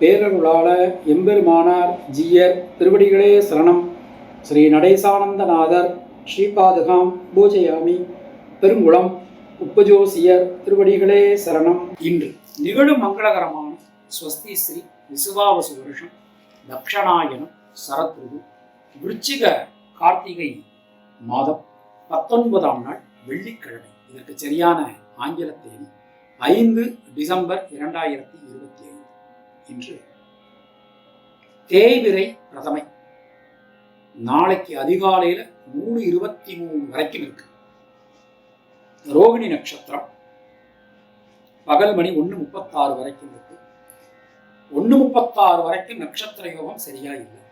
பேரருளாள எம்பெருமானார் ஜீயர் திருவடிகளே சரணம். ஸ்ரீ நடேசானந்தநாதர் ஸ்ரீபாதுகாம் பூஜையாமி. பெருங்குளம் உப்பஜோசியர் திருவடிகளே சரணம். இன்று நிகழும் மங்களகரமான ஸ்வஸ்தி ஸ்ரீ விசுவாவசு வருஷம் தக்ஷணாயனம் சரத்ருது விருச்சிக கார்த்திகை மாதம் பத்தொன்பதாம் நாள் வெள்ளிக்கிழமை. இதற்கு சரியான ஆங்கில தேதி ஐந்து டிசம்பர் இரண்டாயிரத்தி இருபத்தி ஏழு இன்று. தேய்விரை பிரதமை. நாளைக்கு அதிகாலையில் மூணு இருபத்தி மூணு வரைக்கும் இருக்கு. ரோகிணி நட்சத்திரம். பகல் மணி ஒன்று முப்பத்தாறு வரைக்கும் இருக்கு. ஒன்று முப்பத்தாறு வரைக்கும் நட்சத்திர யோகம் சரியா இல்லை.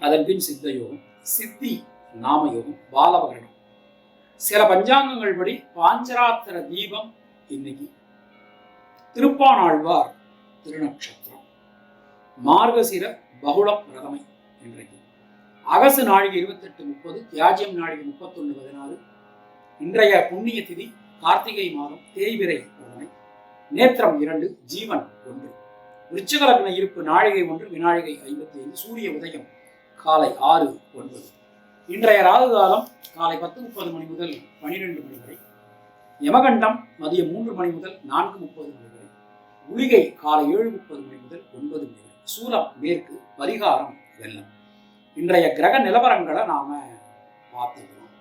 அதன் பின் சித்த யோகம் சித்தி நாம யோகம் பாலபகரணம் சில பஞ்சாங்கங்கள் படி பாஞ்சராத்திர தீபம் இன்னைக்கு. திருப்பானாழ்வார் திருநக்ஷத்திரம். மார்கசிர பகுளம் பிரதமை இன்றைக்கு. அகசு நாழிகை இருபத்தெட்டு முப்பது தியாஜியம் நாழிகை முப்பத்தொன்று பதினாறு இன்றைய புண்ணிய திதி கார்த்திகை மாதம் தேய்விரை பிரதமை. நேத்திரம் இரண்டு ஜீவன் ஒன்று. விருச்சகலக்ன இருப்பு நாழிகை ஒன்று விநாழிகை ஐம்பத்தி ஐந்து சூரிய உதயம் காலை ஆறு ஒன்பது. இன்றைய ராகு காலம் காலை பத்து முப்பது மணி முதல் பனிரெண்டு மணி வரை. யமகண்டம் மதியம் மூன்று மணி முதல் நான்கு முப்பது மணி வரை. உளிகை காலை ஏழு முப்பது மணி முதல் ஒன்பது மணி வரை. சூலம் மேற்கு பரிகாரம் வெள்ளம். இன்றைய கிரக நிலவரங்களை நாம பார்த்துக்கலாம்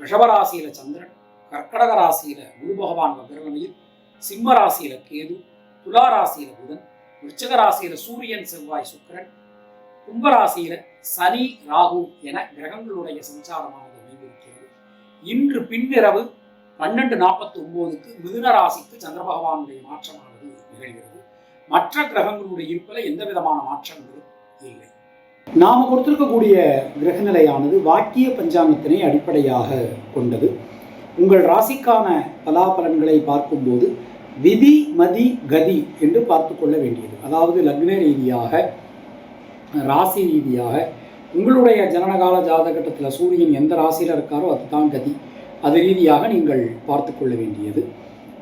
ரிஷபராசியில சந்திரன் கர்க்கடக ராசியில குரு பகவான் வக்ரகமையில் சிம்ம ராசியில கேது துலா ராசியில புதன் விருச்சக ராசியில சூரியன் செவ்வாய் சுக்கிரன் கும்பராசியில சனி ராகு என கிரகங்களுடைய சஞ்சாரமானது அமைந்திருக்கிறது. இன்று பின்னிரவு பன்னெண்டு நாற்பத்தி ஒன்பதுக்கு மிதுன ராசிக்கு சந்திர பகவானுடைய மாற்றமானது நிகழ்கிறது. மற்ற கிரகங்களுடைய இருப்பில் எந்த விதமான மாற்றங்களும் இல்லை. நாம் கொடுத்திருக்கக்கூடிய கிரகநிலையானது வாக்கிய பஞ்சாங்கத்தினை அடிப்படையாக கொண்டது. உங்கள் ராசிக்கான பலாபலன்களை பார்க்கும்போது விதி மதி கதி என்று பார்த்து கொள்ள வேண்டியது. அதாவது லக்ன ரீதியாக ராசி ரீதியாக உங்களுடைய ஜனனகால ஜாதகட்டத்தில் சூரியன் எந்த ராசியில் இருக்காரோ அதுதான் கதி. அது ரீதியாக நீங்கள் பார்த்து கொள்ள வேண்டியது.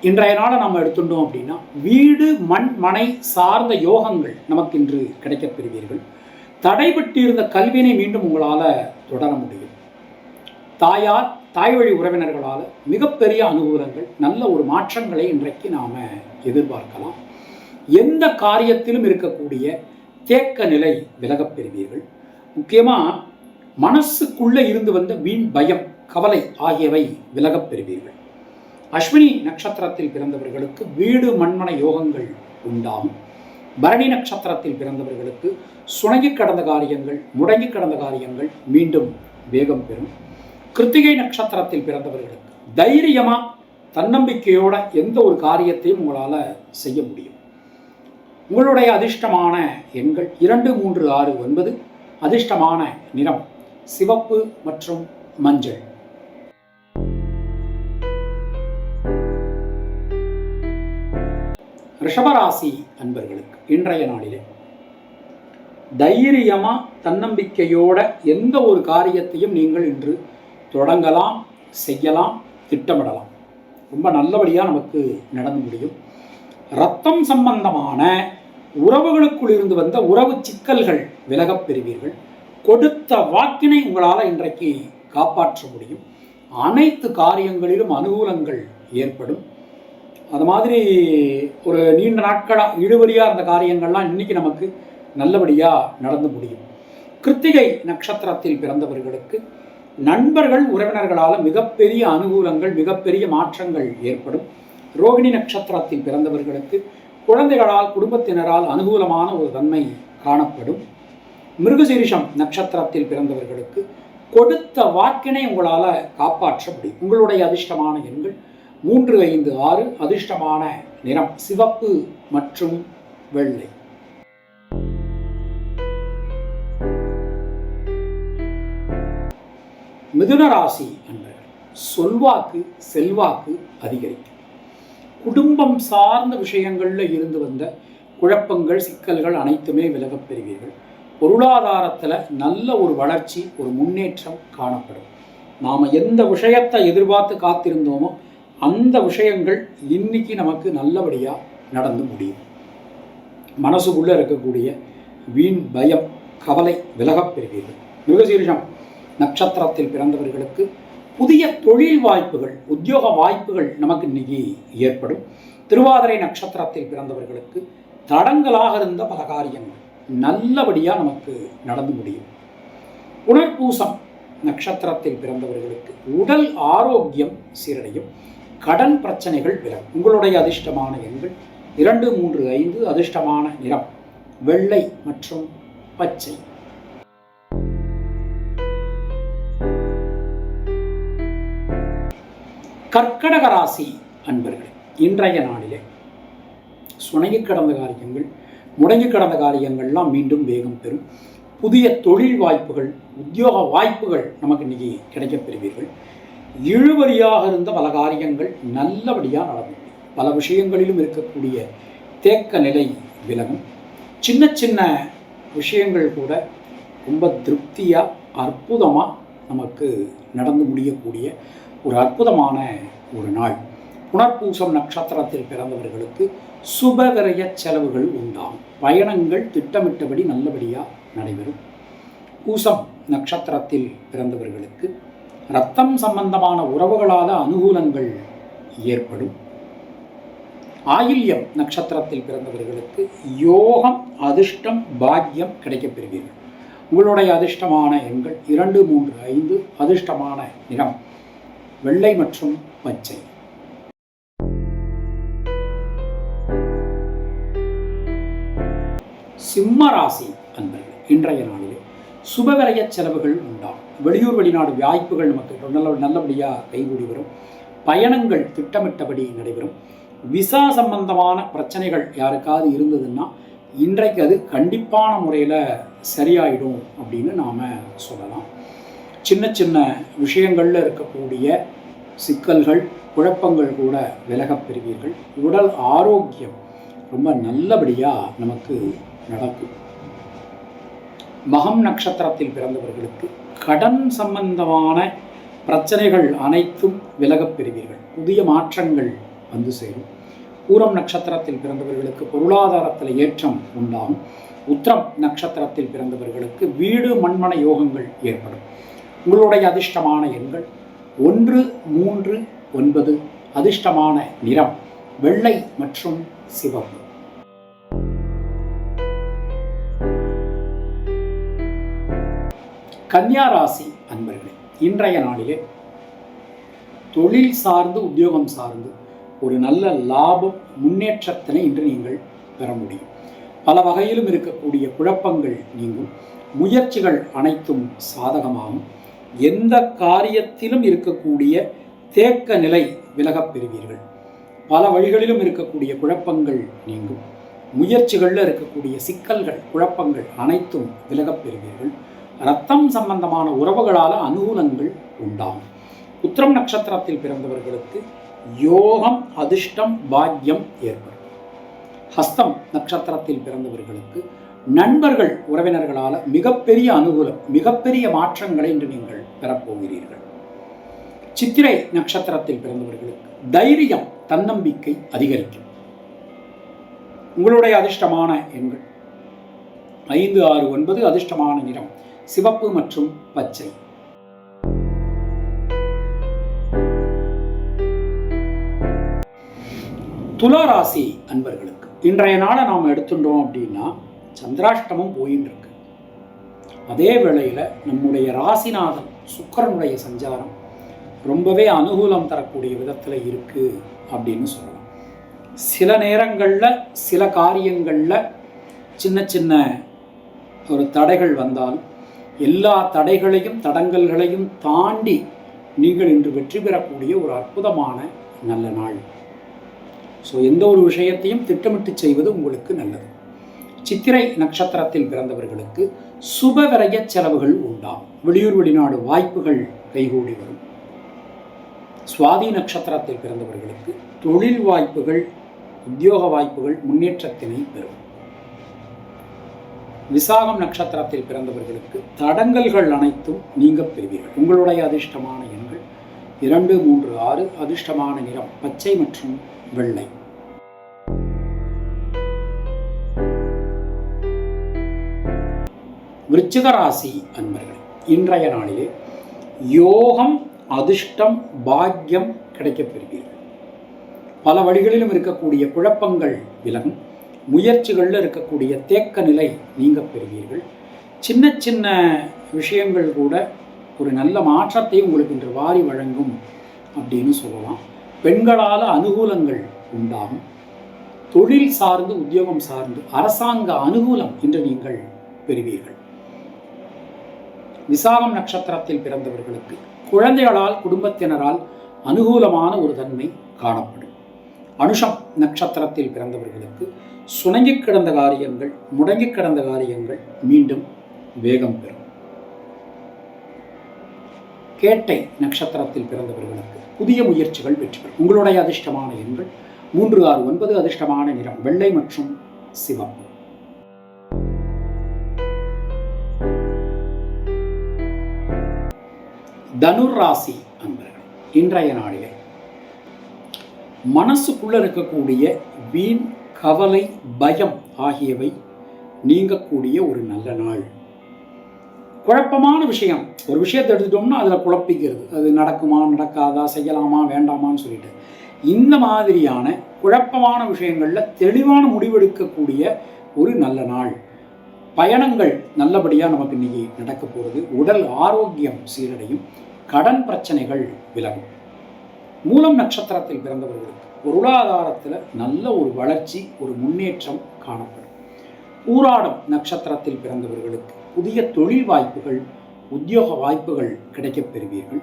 இன்றைய நாளை நம்ம எடுத்துட்டோம் அப்படின்னா வீடு மண் மனை சார்ந்த யோகங்கள் நமக்கு இன்று கிடைக்கப் பெறுவீர்கள். தடைபட்டிருந்த கல்வியினை மீண்டும் உங்களால் தொடர முடியும். தாயார் தாய் வழி உறவினர்களால் மிகப்பெரிய அனுகூலங்கள் நல்ல ஒரு மாற்றங்களை இன்றைக்கு நாம் எதிர்பார்க்கலாம். எந்த காரியத்திலும் இருக்கக்கூடிய தேக்க நிலை விலகப் பெறுவீர்கள். முக்கியமாக மனசுக்குள்ளே இருந்து வந்த வீண் பயம் கவலை ஆகியவை விலகப் பெறுவீர்கள். அஸ்வினி நட்சத்திரத்தில் பிறந்தவர்களுக்கு வீடு மண்மன யோகங்கள் உண்டாகும். பரணி நட்சத்திரத்தில் பிறந்தவர்களுக்கு சுணங்கி கடந்த காரியங்கள் முடங்கி கடந்த காரியங்கள் மீண்டும் வேகம் பெறும். கிருத்திகை நட்சத்திரத்தில் பிறந்தவர்களுக்கு தைரியமாக தன்னம்பிக்கையோட எந்த ஒரு காரியத்தையும் உங்களால் செய்ய முடியும். உங்களுடைய அதிர்ஷ்டமான எண்கள் இரண்டு மூன்று ஆறு ஒன்பது. அதிர்ஷ்டமான நிறம் சிவப்பு மற்றும் மஞ்சள். ரிஷபராசி அன்பர்களுக்கு இன்றைய நாளிலே தைரியமா தன்னம்பிக்கையோட எந்த ஒரு காரியத்தையும் நீங்கள் இன்று தொடங்கலாம் செய்யலாம் திட்டமிடலாம். ரொம்ப நல்லபடியாக நமக்கு நடந்து முடியும். ரத்தம் சம்பந்தமான உறவுகளுக்குள் இருந்து வந்த உறவு சிக்கல்கள் விலகப் பெறுவீர்கள். கொடுத்த வாக்கினை உங்களால் இன்றைக்கு காப்பாற்ற முடியும். அனைத்து காரியங்களிலும் அனுகூலங்கள் ஏற்படும். அது மாதிரி ஒரு நீண்ட நாட்களாக இழுபறியாக இருந்த காரியங்கள்லாம் இன்னைக்கு நமக்கு நல்லபடியாக நடந்து முடியும். கிருத்திகை நட்சத்திரத்தில் பிறந்தவர்களுக்கு நண்பர்கள் உறவினர்களால் மிகப்பெரிய அனுகூலங்கள் மிகப்பெரிய மாற்றங்கள் ஏற்படும். ரோகிணி நட்சத்திரத்தில் பிறந்தவர்களுக்கு குழந்தைகளால் குடும்பத்தினரால் அனுகூலமான ஒரு தன்மை காணப்படும். மிருகசீரிஷம் நட்சத்திரத்தில் பிறந்தவர்களுக்கு கொடுத்த வாக்கினை உங்களால் காப்பாற்ற முடியும். உங்களுடைய அதிர்ஷ்டமான எண்கள் மூன்று ஐந்து ஆறு அதிர்ஷ்டமான நிறம் சிவப்பு மற்றும் வெள்ளை. மிதுன ராசி அன்பர்கள் சொல்வாக்கு செல்வாக்கு அதிகரிக்கும். குடும்பம் சார்ந்த விஷயங்களில் இருந்து வந்த குழப்பங்கள் சிக்கல்கள் அனைத்துமே விலகப் பெறுவீர்கள். பொருளாதாரத்தில் நல்ல ஒரு வளர்ச்சி ஒரு முன்னேற்றம் காணப்படும். நாம் எந்த விஷயத்தை எதிர்பார்த்து காத்திருந்தோமோ அந்த விஷயங்கள் இன்னைக்கு நமக்கு நல்லபடியாக நடந்து முடியும். மனசுக்குள்ளே இருக்கக்கூடிய வீண் பயம் கவலை விலகப் பெறுவீர்கள். மிருகசீரிஷம் நட்சத்திரத்தில் பிறந்தவர்களுக்கு புதிய தொழில் வாய்ப்புகள் உத்தியோக வாய்ப்புகள் நமக்கு இன்னைக்கு ஏற்படும். திருவாதிரை நட்சத்திரத்தில் பிறந்தவர்களுக்கு தடங்கலாக இருந்த பல காரியங்கள் நல்லபடியாக நமக்கு நடந்து முடியும். உணர்பூசம் நட்சத்திரத்தில் பிறந்தவர்களுக்கு உடல் ஆரோக்கியம் சீரடையும். கடன் பிரச்சனைகள் விலகும். உங்களுடைய அதிர்ஷ்டமான எண்கள் இரண்டு மூன்று ஐந்து அதிர்ஷ்டமான நிறம் வெள்ளை மற்றும் பச்சை. கர்க்கடக ராசி அன்பர்கள் இன்றைய நாளிலே சுணங்கி கடந்த காரியங்கள் முடங்கி கடந்த காரியங்கள்லாம் மீண்டும் வேகம் பெறும். புதிய தொழில் வாய்ப்புகள் உத்தியோக வாய்ப்புகள் நமக்கு இன்னைக்கு கிடைக்கப் பெறுவீர்கள். இழுபறியாக இருந்த பல காரியங்கள் நல்லபடியாக நடக்கும் பல விஷயங்களிலும் இருக்கக்கூடிய தேக்க நிலை விலகும். சின்ன சின்ன விஷயங்கள் கூட ரொம்ப திருப்தியாக அற்புதமாக நமக்கு நடந்து முடியக்கூடிய ஒரு அற்புதமான ஒரு நாள். புனர்பூசம் நட்சத்திரத்தில் பிறந்தவர்களுக்கு சுபவிரய செலவுகள் உண்டாகும். பயணங்கள் திட்டமிட்டபடி நல்லபடியாக நடைபெறும். பூசம் நட்சத்திரத்தில் பிறந்தவர்களுக்கு ரத்தம் சம்பந்தமான உறவுகளால் அனுகூலங்கள் ஏற்படும். ஆயில்யம் நட்சத்திரத்தில் பிறந்தவர்களுக்கு யோகம் அதிர்ஷ்டம் பாக்கியம் கிடைக்கப் பெறுவீர்கள் உங்களுடைய அதிர்ஷ்டமான எண்கள் இரண்டு மூன்று ஐந்து அதிர்ஷ்டமான நிறம் வெள்ளை மற்றும் பச்சை. சிம்ம ராசி அன்பர்கள் இன்றைய நாளிலே சுபவிரய செலவுகள் உண்டாகும். வெளியூர் வெளிநாடு வாய்ப்புகள் நமக்கு நல்ல நல்லபடியாக கைகூடி வரும். பயணங்கள் திட்டமிட்டபடி நடைபெறும். விசா சம்பந்தமான பிரச்சனைகள் யாருக்காவது இருந்ததுன்னா இன்றைக்கு அது கண்டிப்பான முறையில் சரியாயிடும் அப்படின்னு நாம் சொல்லலாம். சின்ன சின்ன விஷயங்களில் இருக்கக்கூடிய சிக்கல்கள் குழப்பங்கள் கூட விலகப் பெறுவீர்கள். உடல் ஆரோக்கியம் ரொம்ப நல்லபடியாக நமக்கு நடக்கும். மகம் நட்சத்திரத்தில் பிறந்தவர்களுக்கு கடன் சம்பந்தமான பிரச்சனைகள் அனைத்தும் விலகப் பெறுவீர்கள். புதிய மாற்றங்கள் வந்து சேரும். பூரம் நட்சத்திரத்தில் பிறந்தவர்களுக்கு பொருளாதாரத்தில் ஏற்றம் உண்டாகும். உத்திரம் நட்சத்திரத்தில் பிறந்தவர்களுக்கு வீடு மண்மன யோகங்கள் ஏற்படும். உங்களுடைய அதிர்ஷ்டமான எண்கள் ஒன்று மூன்று ஒன்பது அதிர்ஷ்டமான நிறம் வெள்ளை மற்றும் சிவப்பு. கன்னியா ராசி அன்பர்களே இன்றைய நாளிலே தொழில் சார்ந்து உத்தியோகம் சார்ந்து ஒரு நல்ல லாபம் முன்னேற்றத்தினை இன்று நீங்கள் பெற முடியும். பல வகையிலும் இருக்கக்கூடிய குழப்பங்கள் நீங்கும். முயற்சிகள் அனைத்தும் சாதகமாகும். எந்த காரியத்திலும் இருக்கக்கூடிய தேக்க நிலை விலகப் பெறுவீர்கள். பல வழிகளிலும் இருக்கக்கூடிய குழப்பங்கள் நீங்கும். முயற்சிகளில் இருக்கக்கூடிய சிக்கல்கள் குழப்பங்கள் அனைத்தும் விலகப் பெறுவீர்கள். ரத்தம் சம்பந்தமான உறவுகளால் அனுகூலங்கள் உண்டாகும். உத்திரம் நட்சத்திரத்தில் பிறந்தவர்களுக்கு யோகம் அதிர்ஷ்டம் பாக்கியம் ஏற்படும். ஹஸ்தம் நட்சத்திரத்தில் பிறந்தவர்களுக்கு நண்பர்கள் உறவினர்களால் மிகப்பெரிய அனுகூலம் மிகப்பெரிய மாற்றங்களை இன்று நீங்கள் பெறப்போகிறீர்கள். சித்திரை நட்சத்திரத்தில் பிறந்தவர்களுக்கு தைரியம் தன்னம்பிக்கை அதிகரிக்கும். உங்களுடைய அதிர்ஷ்டமான எண்கள் ஐந்து ஆறு ஒன்பது அதிர்ஷ்டமான நிறம். சிவப்பு மற்றும் பச்சை. துளாராசி அன்பர்களுக்கு இன்றைய நாளை நாம் எடுத்துட்டோம் அப்படின்னா சந்திராஷ்டமம் போயின்னு இருக்கு அதே வேளையில் நம்முடைய ராசிநாதன் சுக்கரனுடைய சஞ்சாரம் ரொம்பவே அனுகூலம் தரக்கூடிய விதத்தில் இருக்குது அப்படின்னு சொல்லலாம். சில நேரங்களில் சில காரியங்களில் சின்ன சின்ன ஒரு தடைகள் வந்தாலும் எல்லா தடைகளையும் தடங்கல்களையும் தாண்டி நீங்கள் இன்று வெற்றி பெறக்கூடிய ஒரு அற்புதமான நல்ல நாள். ஸோ எந்த ஒரு விஷயத்தையும் திட்டமிட்டு செய்வது உங்களுக்கு நல்லது. சித்திரை நட்சத்திரத்தில் பிறந்தவர்களுக்கு சுப விரய செலவுகள் உண்டாம். வெளியூர் வெளிநாடு வாய்ப்புகள் கைகூடி வரும். சுவாதி நட்சத்திரத்தில் பிறந்தவர்களுக்கு தொழில் வாய்ப்புகள் உத்தியோக வாய்ப்புகள் முன்னேற்றத்தினை பெறும். விசாகம் நட்சத்திரத்தில் பிறந்தவர்களுக்கு தடங்கல்கள் அனைத்தும் நீங்க பெறுவீர்கள். உங்களுடைய அதிர்ஷ்டமான எண்கள் இரண்டு மூன்று ஆறு அதிர்ஷ்டமான நிறம் பச்சை மற்றும் வெள்ளை. விருச்சிகராசி அன்பர்கள் இன்றைய நாளிலே யோகம் அதிர்ஷ்டம் பாக்கியம் கிடைக்கப் பெறுவீர்கள். பல வழிகளிலும் இருக்கக்கூடிய குழப்பங்கள் விலகும். முயற்சிகளில் இருக்கக்கூடிய தேக்க நிலை நீங்க பெறுவீர்கள். சின்ன சின்ன விஷயங்கள் கூட ஒரு நல்ல மாற்றத்தை உங்களுக்கு இன்று வாரி வழங்கும் அப்படின்னு சொல்லலாம். பெண்களால் அனுகூலங்கள் உண்டாகும். தொழில் சார்ந்து உத்தியோகம் சார்ந்து அரசாங்க அனுகூலம் இன்று நீங்கள் பெறுவீர்கள். விசாகம் நட்சத்திரத்தில் பிறந்தவர்களுக்கு குழந்தைகளால் குடும்பத்தினரால் அனுகூலமான ஒரு தன்மை காணப்படும். அனுஷம் நட்சத்திரத்தில் பிறந்தவர்களுக்கு சுணங்கி கிடந்த காரியங்கள் முடங்கி கிடந்த காரியங்கள் மீண்டும் வேகம் பெறும். கேட்டை நட்சத்திரத்தில் பிறந்தவர்களுக்கு புதிய முயற்சிகள் வெற்றி பெறும். உங்களுடைய அதிர்ஷ்டமான எண்கள் மூன்று ஆறு ஒன்பது அதிர்ஷ்டமான நிறம் வெள்ளை மற்றும் சிவப்பு. தனுர் ராசி அன்பர்கள் இன்றைய நாளிலே மனசுக்குள்ள இருக்கக்கூடிய வீண் கவலை பயம் ஆகியவை நீங்கக்கூடிய ஒரு நல்ல நாள். குழப்பமான விஷயம். ஒரு விஷயத்தை எடுத்துட்டோம்னா அதில் குழப்பிக்கிறது. அது நடக்குமா நடக்காதா செய்யலாமா வேண்டாமான்னு சொல்லிட்டு. இந்த மாதிரியான குழப்பமான விஷயங்களில் தெளிவான முடிவெடுக்கக்கூடிய ஒரு நல்ல நாள். பயணங்கள் நல்லபடியாக நமக்கு இன்னைக்கு நடக்க போகிறது உடல் ஆரோக்கியம் சீரடையும். கடன் பிரச்சனைகள் விலகும். மூலம் நட்சத்திரத்தில் பிறந்தவர்களுக்கு பொருளாதாரத்தில் நல்ல ஒரு வளர்ச்சி ஒரு முன்னேற்றம் காணப்படும். ஊராடம் நட்சத்திரத்தில் பிறந்தவர்களுக்கு புதிய தொழில் வாய்ப்புகள் உத்தியோக வாய்ப்புகள் கிடைக்கப் பெறுவீர்கள்.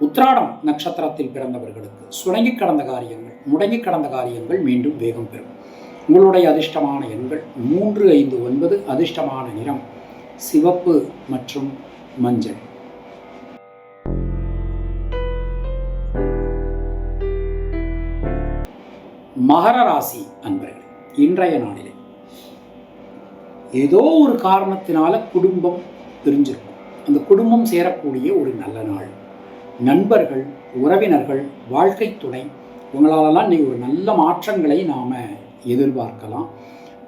உத்ராடம் நட்சத்திரத்தில் பிறந்தவர்களுக்கு சுணங்கி கடந்த காரியங்கள் முடங்கி கடந்த காரியங்கள் மீண்டும் வேகம் பெறும். உங்களுடைய அதிர்ஷ்டமான எண்கள் மூன்று ஐந்து ஒன்பது அதிர்ஷ்டமான நிறம் சிவப்பு மற்றும் மஞ்சள். மகர ராசி அன்பர்கள் இன்றைய நாளிலே ஏதோ ஒரு காரணத்தினால குடும்பம் பிரிஞ்சிருக்கும். அந்த குடும்பம் சேரக்கூடிய ஒரு நல்ல நாள். நண்பர்கள் உறவினர்கள் வாழ்க்கை துணை உங்களாலெல்லாம் இன்னைக்கு ஒரு நல்ல மாற்றங்களை நாம் எதிர்பார்க்கலாம்.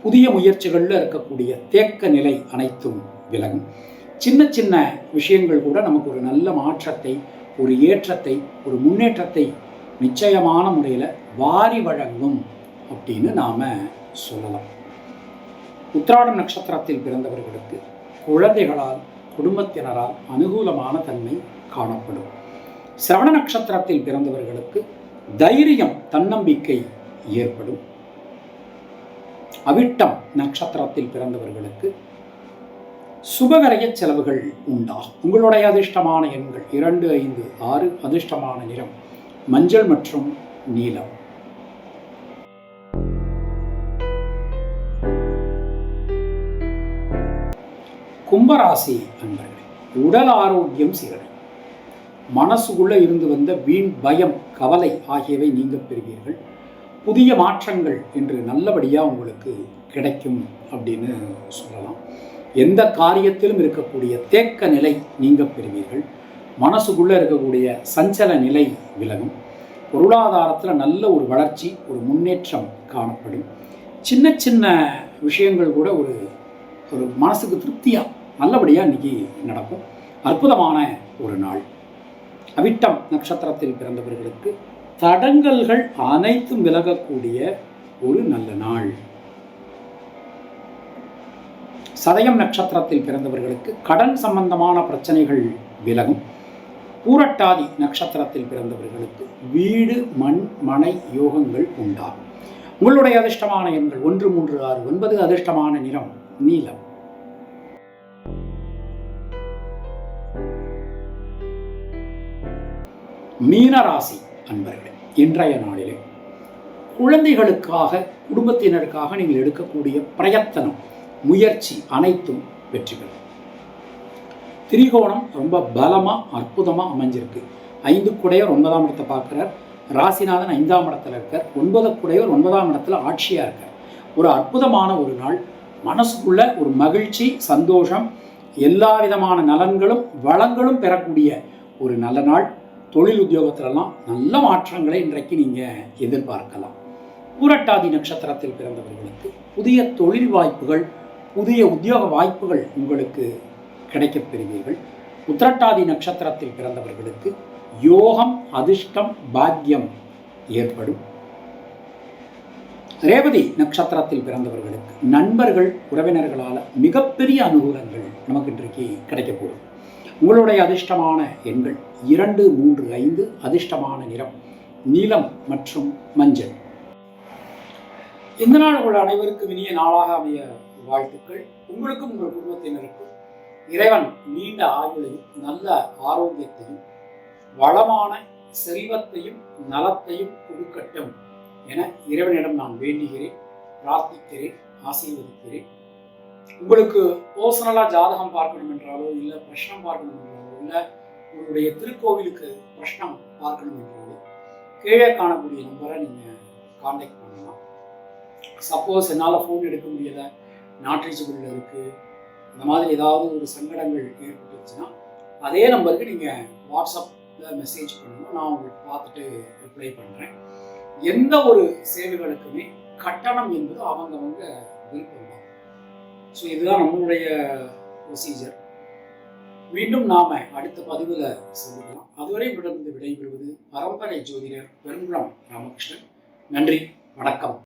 புதிய முயற்சிகளில் இருக்கக்கூடிய தேக்க நிலை அனைத்தும் விலகும். சின்ன சின்ன விஷயங்கள் கூட நமக்கு ஒரு நல்ல மாற்றத்தை ஒரு ஏற்றத்தை ஒரு முன்னேற்றத்தை நிச்சயமான முறையில் வாரி வழங்கும் அப்படின்னு நாம் சொல்லலாம். உத்ராடம் நட்சத்திரத்தில் பிறந்தவர்களுக்கு குழந்தைகளால் குடும்பத்தினரால் அனுகூலமான தன்மை காணப்படும். சிரவண நட்சத்திரத்தில் பிறந்தவர்களுக்கு தைரியம் தன்னம்பிக்கை ஏற்படும். அவிட்டம் நட்சத்திரத்தில் பிறந்தவர்களுக்கு சுபகரைய செலவுகள் உண்டாகும். உங்களுடைய அதிர்ஷ்டமான எண்கள் இரண்டு ஐந்து ஆறு அதிர்ஷ்டமான நிறம் மஞ்சள் மற்றும் நீலம். கும்பராசி அன்பர்களே உடல் ஆரோக்கியம் சீரடை மனசுக்குள்ள இருந்து வந்த வீண் பயம் கவலை ஆகியவை நீங்க பெறுவீர்கள். புதிய மாற்றங்கள் என்று நல்லபடியாக உங்களுக்கு கிடைக்கும் அப்படின்னு சொல்லலாம். எந்த காரியத்திலும் இருக்கக்கூடிய தேக்க நிலை நீங்க பெறுவீர்கள். மனசுக்குள்ளே இருக்கக்கூடிய சஞ்சல நிலை விலகும். பொருளாதாரத்தில் நல்ல ஒரு வளர்ச்சி ஒரு முன்னேற்றம் காணப்படும். சின்ன சின்ன விஷயங்கள் கூட ஒரு ஒரு மனசுக்கு திருப்தியாக நல்லபடியாக இன்றைக்கி நடக்கும். அற்புதமான ஒரு நாள். அவிட்டம் நட்சத்திரத்தில் பிறந்தவர்களுக்கு தடங்கல்கள் அனைத்தும் விலகக்கூடிய ஒரு நல்ல நாள். சதயம் நட்சத்திரத்தில் பிறந்தவர்களுக்கு கடன் சம்பந்தமான பிரச்சனைகள் விலகும். பூரட்டாதி நட்சத்திரத்தில் பிறந்தவர்களுக்கு வீடு மண் மனை யோகங்கள் உண்டாகும் உங்களுடைய அதிர்ஷ்டமான எண்கள் ஒன்று மூன்று ஆறு ஒன்பது அதிர்ஷ்டமான நிறம் நீலம். மீனராசி அன்பர்களே இன்றைய நாளிலே குழந்தைகளுக்காக குடும்பத்தினருக்காக நீங்கள் எடுக்கக்கூடிய பிரயத்தனம் முயற்சி அனைத்தும் வெற்றி பெறும். திரிகோணம் ரொம்ப பலமாக அற்புதமாக அமைஞ்சிருக்கு. ஐந்து குடையவர் ஒன்பதாம் இடத்தை பார்க்குறார். ராசிநாதன் ஐந்தாம் இடத்துல இருக்கார். ஒன்பது குடையவர் ஒன்பதாம் இடத்துல ஆட்சியாக இருக்கார். ஒரு அற்புதமான ஒரு நாள். மனசுக்குள்ள ஒரு மகிழ்ச்சி சந்தோஷம் எல்லா விதமான நலன்களும் வளங்களும் பெறக்கூடிய ஒரு நல்ல நாள். தொழில் உத்தியோகத்திலலாம் நல்ல மாற்றங்களை இன்றைக்கு நீங்கள் எதிர்பார்க்கலாம். பூரட்டாதி நட்சத்திரத்தில் பிறந்தவர்களுக்கு புதிய தொழில் வாய்ப்புகள் புதிய உத்தியோக வாய்ப்புகள் உங்களுக்கு கிடைக்கப் பெறுவீர்கள். உத்திரட்டாதி நட்சத்திரத்தில் பிறந்தவர்களுக்கு யோகம் அதிர்ஷ்டம் பாக்கியம் ஏற்படும். ரேவதி நட்சத்திரத்தில் பிறந்தவர்களுக்கு நண்பர்கள் உறவினர்களால் மிகப்பெரிய அனுகூலங்கள் நமக்கு இன்றைக்கு கிடைக்கக்கூடும் உங்களுடைய அதிர்ஷ்டமான எண்கள் இரண்டு மூன்று ஐந்து அதிர்ஷ்டமான நிறம் நீலம் மற்றும் மஞ்சள். இந்த நாள் உங்கள் அனைவருக்கும் இனிய நாளாக அமைய வாழ்த்துக்கள். உங்களுக்கும் உங்கள் குடும்பத்தினருக்கும் இறைவன் நீண்ட ஆயுளையும் நல்ல ஆரோக்கியத்தையும் வளமான செல்வத்தையும் நலத்தையும் கொடுக்கட்டும் என இறைவனிடம் நான் வேண்டுகிறேன் பிரார்த்திக்கிறேன் ஆசீர்வதிக்கிறேன். உங்களுக்கு பர்சனலாக ஜாதகம் பார்க்கணும் என்றாலோ இல்லை பிரஷ்னம் பார்க்கணும் என்றாலோ இல்லை உங்களுடைய திருக்கோவிலுக்கு பிரஷ்னம் பார்க்கணும் என்றாலோ கீழே காணக்கூடிய நம்பரை நீங்கள் காண்டாக்ட் பண்ணலாம். சப்போஸ் என்னால் ஃபோன் எடுக்க முடியலை நாட் ரீச்சபிளில் இருக்குது இந்த மாதிரி ஏதாவது ஒரு சங்கடங்கள் ஏற்பட்டுச்சுன்னா அதே நம்பருக்கு நீங்கள் வாட்ஸ்அப்பில் மெசேஜ் பண்ணுங்க. நான் உங்களுக்கு பார்த்துட்டு ரிப்ளை பண்ணுறேன் எந்த ஒரு சேவைகளுக்குமே கட்டணம் என்பது அவங்கவங்க விருப்பம் தான். ஸோ இதுதான் நம்மளுடைய ப்ரொசீஜர் மீண்டும் நாம் அடுத்த பதிவில் சந்திக்கலாம். அதுவரை உங்களிடம் விடைபெறுவது பரம்பரை ஜோதிடர் பெருங்குளம் ராமகிருஷ்ணன். நன்றி. வணக்கம்.